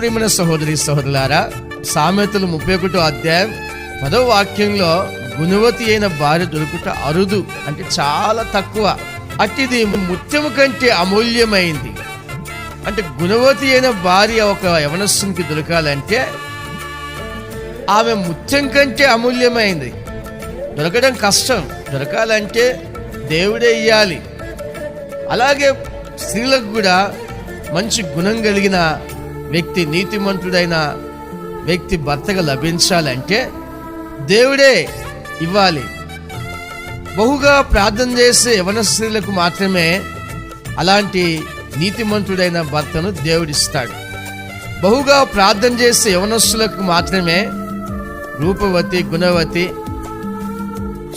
ప్రియమైన సహోదరి సహోదరులారా సామెతలు ముప్పై ఒకటో అధ్యాయం పదో వాక్యంలో గుణవతి అయిన భార్య దొరుకుట అరుదు అంటే చాలా తక్కువ. అట్టిది ముత్యము కంటే అమూల్యమైంది. అంటే గుణవతి అయిన భార్య ఒక యవనస్సునికి దొరకాలంటే ఆమె ముత్యం కంటే అమూల్యమైంది. దొరకడం కష్టం. దొరకాలంటే దేవుడే ఇయ్యాలి. అలాగే స్త్రీలకు కూడా మంచి గుణం కలిగిన వ్యక్తి నీతిమంతుడైన వ్యక్తి భర్తగా లభించాలంటే దేవుడే ఇవ్వాలి. బహుగా ప్రార్థన చేసే యవన స్త్రీలకు మాత్రమే అలాంటి నీతిమంతుడైన భర్తను దేవుడిస్తాడు. బహుగా ప్రార్థన చేసే యవనస్సులకు మాత్రమే రూపవతి గుణవతి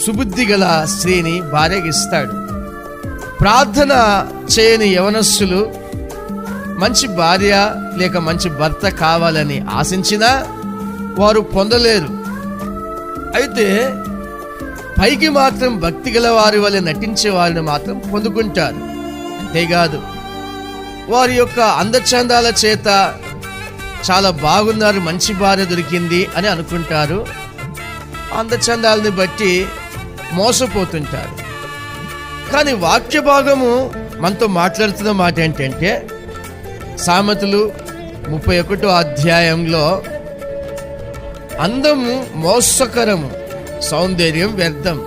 సుబుద్ధి గల స్త్రీని భార్యగిస్తాడు ప్రార్థన చేయని యవనస్సులు మంచి భార్య లేక మంచి భర్త కావాలని ఆశించినా వారు పొందలేరు. అయితే పైకి మాత్రం భక్తి గల వారి వల్ల నటించే వారిని మాత్రం పొందుకుంటారు. అంతేకాదు వారి యొక్క అందచందాల చేత చాలా బాగున్నారు మంచి భార్య దొరికింది అని అనుకుంటారు. అందచందాలని బట్టి మోసపోతుంటారు. కానీ వాక్య భాగము మనతో మాట్లాడుతున్న మాట ఏంటంటే సామెతలు ముప్పై ఒకటో అధ్యాయంలో అందము మోసకరము సౌందర్యం వ్యర్థం.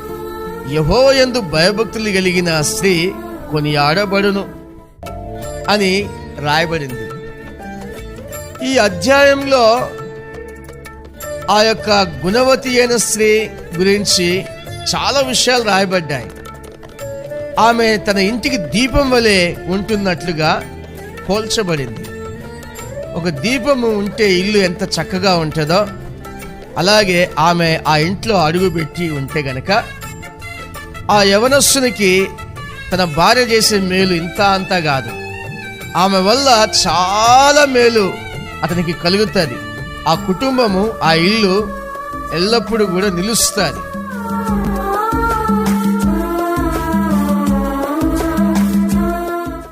యహోయందు భయభక్తులు కలిగిన స్త్రీ కొనియాడబడును అని రాయబడింది. ఈ అధ్యాయంలో ఆ యొక్క గుణవతి అయిన స్త్రీ గురించి చాలా విషయాలు రాయబడ్డాయి. ఆమె తన ఇంటికి దీపం వలె ఉంటున్నట్లుగా పోల్చబడింది. ఒక దీపము ఉంటే ఇల్లు ఎంత చక్కగా ఉంటుందో అలాగే ఆమె ఆ ఇంట్లో అడుగు పెట్టి ఉంటే గనక ఆ యవనస్సునికి తన భార్య చేసే మేలు ఇంత అంతా కాదు. ఆమె వల్ల చాలా మేలు అతనికి కలుగుతుంది. ఆ కుటుంబము ఆ ఇల్లు ఎల్లప్పుడూ కూడా నిలుస్తుంది.